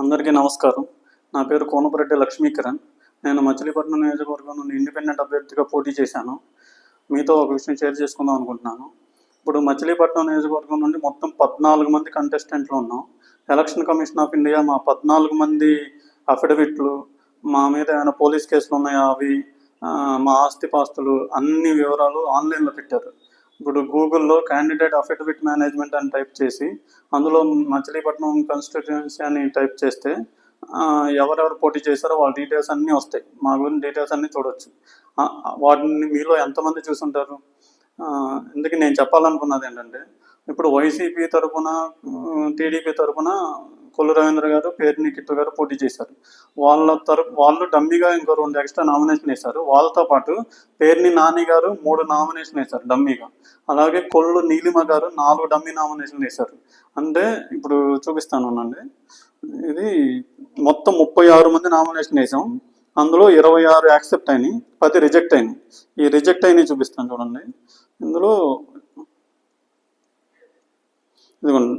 అందరికీ నమస్కారం. నా పేరు కోనపరెడ్డి లక్ష్మీకరణ్. నేను మచిలీపట్నం నియోజకవర్గం నుండి ఇండిపెండెంట్ అభ్యర్థిగా పోటీ చేశాను. మీతో ఒక విషయం షేర్ చేసుకుందాం అనుకుంటున్నాను. ఇప్పుడు మచిలీపట్నం నియోజకవర్గం నుండి మొత్తం పద్నాలుగు మంది కంటెస్టెంట్లు ఉన్నాం. ఎలక్షన్ కమిషన్ ఆఫ్ ఇండియా మా పద్నాలుగు మంది అఫిడవిట్లు మా మీద ఏమైనా పోలీస్ కేసులు ఉన్నాయా అవి మా ఆస్తిపాస్తులు అన్ని వివరాలు ఆన్లైన్లో పెట్టారు. ఇప్పుడు గూగుల్లో క్యాండిడేట్ అఫిడవిట్ మేనేజ్మెంట్ అని టైప్ చేసి అందులో మచిలీపట్నం కాన్స్టిట్యుయెన్సీ అని టైప్ చేస్తే ఎవరెవరు పోటీ చేశారో వాళ్ళ డీటెయిల్స్ అన్నీ వస్తాయి. మా గురించి డీటెయిల్స్ అన్నీ చూడొచ్చు. వాటిని మీలో ఎంతమంది చూసుంటారు? ఆ, ఇందుకు నేను చెప్పాలనుకున్నది ఏంటంటే ఇప్పుడు వైసీపీ తరఫున టీడీపీ తరఫున కొల్లు రవీంద్ర గారు పేర్ని కిట్టు గారు పోటీ చేశారు. వాళ్ళ తరపు వాళ్ళు డమ్మీగా ఇంకో రెండు ఎక్స్ట్రా నామినేషన్ వేశారు. వాళ్ళతో పాటు పేర్ని నాని గారు మూడు నామినేషన్ వేశారు డమ్మీగా. అలాగే కొల్లు నీలిమ గారు నాలుగు డమ్మీ నామినేషన్ వేశారు. అంటే ఇప్పుడు చూపిస్తాను అండి ఇది మొత్తం ముప్పై ఆరు మంది నామినేషన్ వేసాం అందులో ఇరవై ఆరు యాక్సెప్ట్ అయినాయి పది రిజెక్ట్ అయినాయి. ఈ రిజెక్ట్ అయినాయి చూపిస్తాను చూడండి. ఇందులో ఇదిగోండి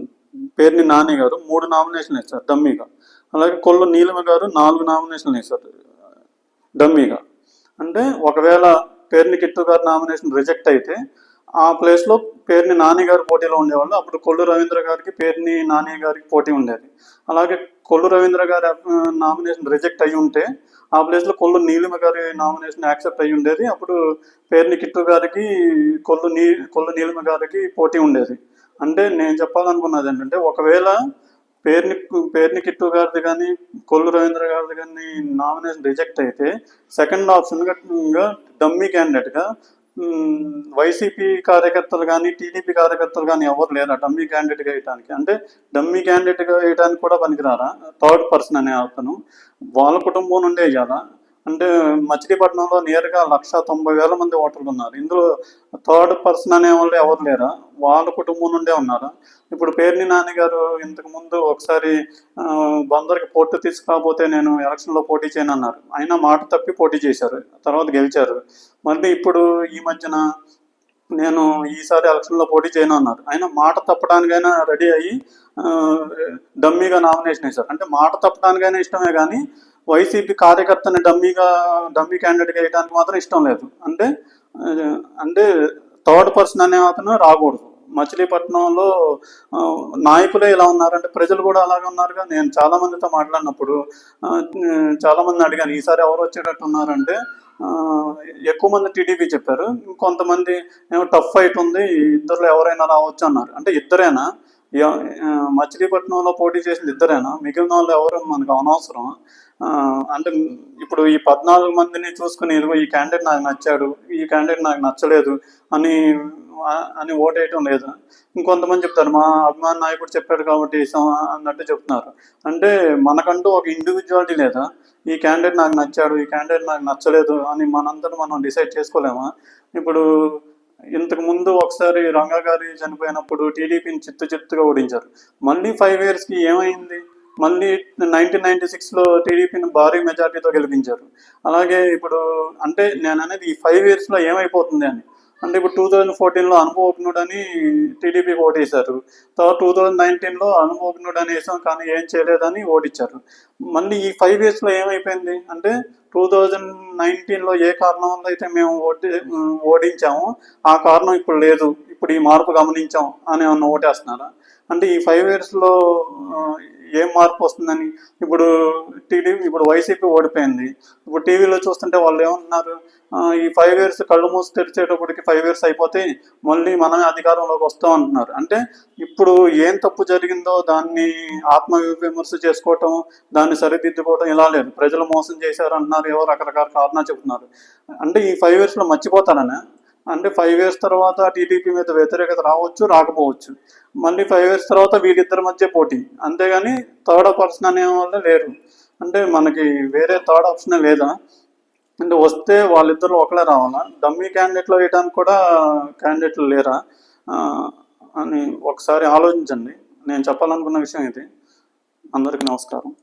పేర్ని నాని గారు మూడు నామినేషన్లు వేశారు డమ్మీగా. అలాగే కొల్లు నీలిమ గారు నాలుగు నామినేషన్లు వేశారు డమ్మీగా. అంటే ఒకవేళ పేర్ని కిట్టు గారు నామినేషన్ రిజెక్ట్ అయితే ఆ ప్లేస్లో పేరుని నాని గారు పోటీలో ఉండేవాళ్ళు అప్పుడు కొల్లు రవీంద్ర గారికి పేరుని నాని గారికి పోటీ ఉండేది. అలాగే కొల్లు రవీంద్ర గారి నామినేషన్ రిజెక్ట్ అయి ఉంటే ఆ ప్లేస్లో కొల్లు నీలిమ గారి నామినేషన్ యాక్సెప్ట్ అయి ఉండేది. అప్పుడు పేర్ని కిట్టు గారికి కొల్లు నీ కొల్లు నీలిమ గారికి పోటీ ఉండేది. అంటే నేను చెప్పాలనుకున్నది ఏంటంటే ఒకవేళ పేర్ని పేర్ని కిట్టు గారిది కానీ కొల్లు రవీంద్ర గారిది కానీ నామినేషన్ రిజెక్ట్ అయితే సెకండ్ ఆప్షన్గా డమ్మీ క్యాండిడేట్గా వైసీపీ కార్యకర్తలు కానీ టీడీపీ కార్యకర్తలు కానీ ఎవరు లేరా డమ్మీ క్యాండిడేట్గా వేయడానికి అంటే డమ్మీ క్యాండిడేట్గా వేయడానికి కూడా పనికిరారా? థర్డ్ పర్సన్ అనే అతను. వాళ్ళ కుటుంబం నుండే వేయాలా అంటే మచిలీపట్నంలో నేరుగా లక్ష తొంభై వేల మంది ఓటర్లు ఉన్నారు. ఇందులో థర్డ్ పర్సన్ అనే వాళ్ళు ఎవరు లేరా? వాళ్ళ కుటుంబం నుండే ఉన్నారా? ఇప్పుడు పేర్ని నాన్నగారు గారు ఇంతకు ముందు ఒకసారి బందరికి పోటీ తీసుకురాబోతే నేను ఎలక్షన్లో పోటీ చేయను అన్నారు అయినా మాట తప్పి పోటీ చేశారు. తర్వాత గెలిచారు. మళ్ళీ ఇప్పుడు ఈ మధ్యన నేను ఈసారి ఎలక్షన్లో పోటీ చేయను అన్నారు ఆయన మాట తప్పడానికైనా రెడీ అయ్యి డమ్మీగా నామినేషన్ వేశారు. అంటే మాట తప్పడానికైనా ఇష్టమే కానీ వైసీపీ కార్యకర్తని డమ్మీగా డమ్మీ క్యాండిడేట్గా వేయడానికి మాత్రం ఇష్టం లేదు. అంటే అంటే థర్డ్ పర్సన్ అనే అతను రాకూడదు. మచిలీపట్నంలో నాయకులే ఇలా ఉన్నారంటే ప్రజలు కూడా అలాగే ఉన్నారుగా. నేను చాలా మందితో మాట్లాడినప్పుడు చాలా మంది అడిగాను ఈసారి ఎవరు వచ్చేటట్టు ఉన్నారంటే ఎక్కువ మంది టీడీపీ చెప్పారు. కొంతమంది ఏమో టఫ్ ఫైట్ ఉంది ఇద్దరు ఎవరైనా రావచ్చు అన్నారు. అంటే ఇద్దరేనా? మచిలీపట్నంలో పోటీ చేసిన ఇద్దరేనా? మిగిలిన వాళ్ళు ఎవరు మనకు అనవసరం. అంటే ఇప్పుడు ఈ పద్నాలుగు మందిని చూసుకుని ఇదిగో ఈ క్యాండిడేట్ నాకు నచ్చాడు ఈ క్యాండిడేట్ నాకు నచ్చలేదు అని అని ఓటేయటం లేదు. ఇంకొంతమంది చెప్తారు మా అభిమాన నాయకుడు చెప్పాడు కాబట్టి వేసాం అన్నట్టు చెప్తున్నారు. అంటే మనకంటూ ఒక ఇండివిజువాలిటీ లేదా? ఈ క్యాండిడేట్ నాకు నచ్చాడు ఈ క్యాండిడేట్ నాకు నచ్చలేదు అని మనంతా మనం డిసైడ్ చేసుకోలేమా? ఇప్పుడు ఇంతకు ముందు ఒకసారి రంగా గారి చనిపోయినప్పుడు టీడీపీని చిత్తు చిత్తుగా ఓడించారు. మళ్ళీ ఫైవ్ ఇయర్స్కి ఏమైంది? మళ్ళీ నైన్టీన్ నైన్టీ సిక్స్లో టీడీపీని భారీ మెజార్టీతో గెలిపించారు. అలాగే ఇప్పుడు అంటే నేను అనేది ఈ ఫైవ్ ఇయర్స్లో ఏమైపోతుంది అని. అంటే ఇప్పుడు టూ థౌజండ్ ఫోర్టీన్లో అనుభవజ్ఞుడు అని టీడీపీకి ఓటేశారు. తర్వాత టూ థౌజండ్ నైన్టీన్లో అనుభవజ్ఞుడు అని వేసాం కానీ ఏం చేయలేదని ఓడించారు మళ్ళీ ఈ ఫైవ్ ఇయర్స్లో ఏమైపోయింది? అంటే టూ థౌజండ్ నైన్టీన్లో ఏ కారణం వల్ల అయితే మేము ఓటి ఓడించామో ఆ కారణం ఇప్పుడు లేదు. ఇప్పుడు ఈ మార్పు గమనించాం అని ఏమన్నా ఓటేస్తున్నారా? అంటే ఈ ఫైవ్ ఇయర్స్లో ఏం మార్పు వస్తుందని ఇప్పుడు టీడీపీ ఇప్పుడు వైసీపీ ఓడిపోయింది. ఇప్పుడు టీవీలో చూస్తుంటే వాళ్ళు ఏమంటున్నారు ఈ ఫైవ్ ఇయర్స్ కళ్ళు మూసి తెరిచేటప్పటికి ఫైవ్ ఇయర్స్ అయిపోతే మళ్ళీ మనమే అధికారంలోకి వస్తాం అంటున్నారు. అంటే ఇప్పుడు ఏం తప్పు జరిగిందో దాన్ని ఆత్మ విమర్శ చేసుకోవటం దాన్ని సరిదిద్దుకోవటం ఇలా లేదు. ప్రజలు మోసం చేశారు అంటున్నారు ఏవో రకరకాల కారణాలు చెబుతున్నారు. అంటే ఈ ఫైవ్ ఇయర్స్లో మర్చిపోతారనే? అంటే ఫైవ్ ఇయర్స్ తర్వాత టీడీపీ మీద వ్యతిరేకత రావచ్చు రాకపోవచ్చు. మళ్ళీ ఫైవ్ ఇయర్స్ తర్వాత వీళ్ళిద్దరి మధ్య పోటీ. అంతేగాని థర్డ్ పర్సన్ అనే వాళ్ళు లేరు. అంటే మనకి వేరే థర్డ్ ఆప్షన్ లేదా. అంటే వస్తే వాళ్ళిద్దరు ఒకళ్ళే రావాలా? డమ్మీ క్యాండిడేట్లో వేయడానికి కూడా క్యాండిడేట్లు లేరా? అని ఒకసారి ఆలోచించండి. నేను చెప్పాలనుకున్న విషయం ఇది. అందరికీ నమస్కారం.